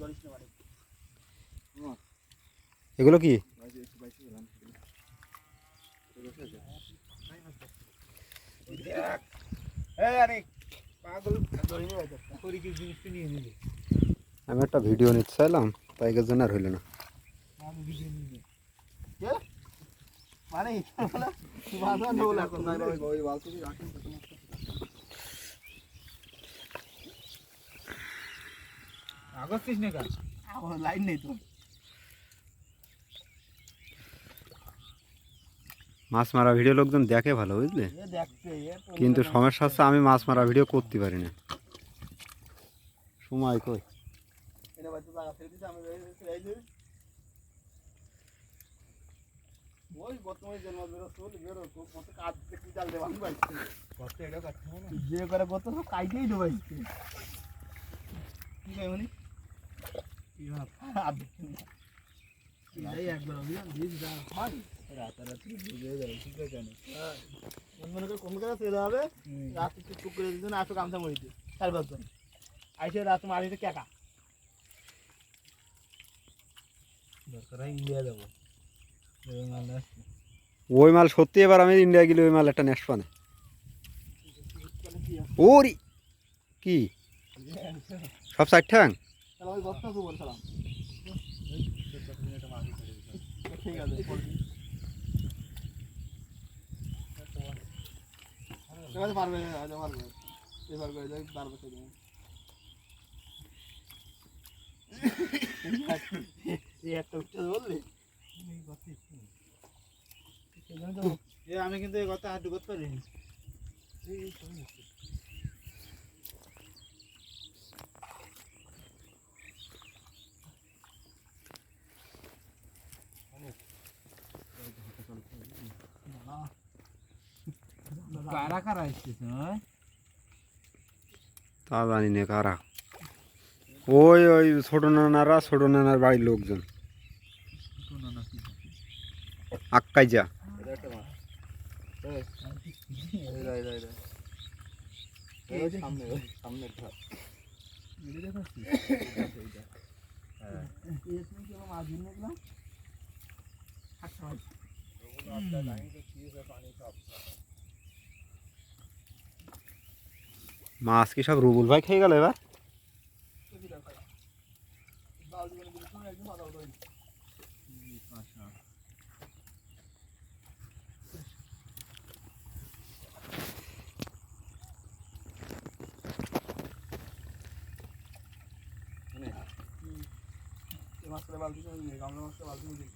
ধরিস না মানে এগুলো কি এই আরে পাগল ধরিনি হয়তো করি কি জিনিসটা নিয়ে নিলে আমি একটা ভিডিও নিতে চাইলাম তাই এর জন্য আর হইলো না আমি ভিডিও নিয়ে নিই কে মানে বাধা না কাজ লাইন নেই তো। মাছ মারা ভিডিও লোকজন দেখে ভালো বুঝলে? কিন্তু সমস্যা হচ্ছে আমি মাছ মারা ভিডিও করতে পারি না। সময় কই? যে করে কত সব কাইতেই দেব ভাই কি মানে? ওই মাল সত্যি এবার আমি ইন্ডিয়া গেলে ওই মাল একটা নেক্সট পানে। ওরি! কি? সব চার ঠ্যাং? তাহলে ওই গপ্তা তো বলছিলাম। ঠিক আছে এবার পারবে পারবে এবার করে যাই পারবে সেদিন আমি কিন্তু এই কথা হাঁটু করতে পারিনি। কারা কারা আসতেছে তা জানি না কারা। ওই ওই ছোট নানারা ছোট নানার বাড়ির লোকজন। আক্কাই যা মাছ মাছ কি সব রুবুল ভাই খেয়ে গেল এবার? মাছ করে বালতি গামলা মাছ করে বালতি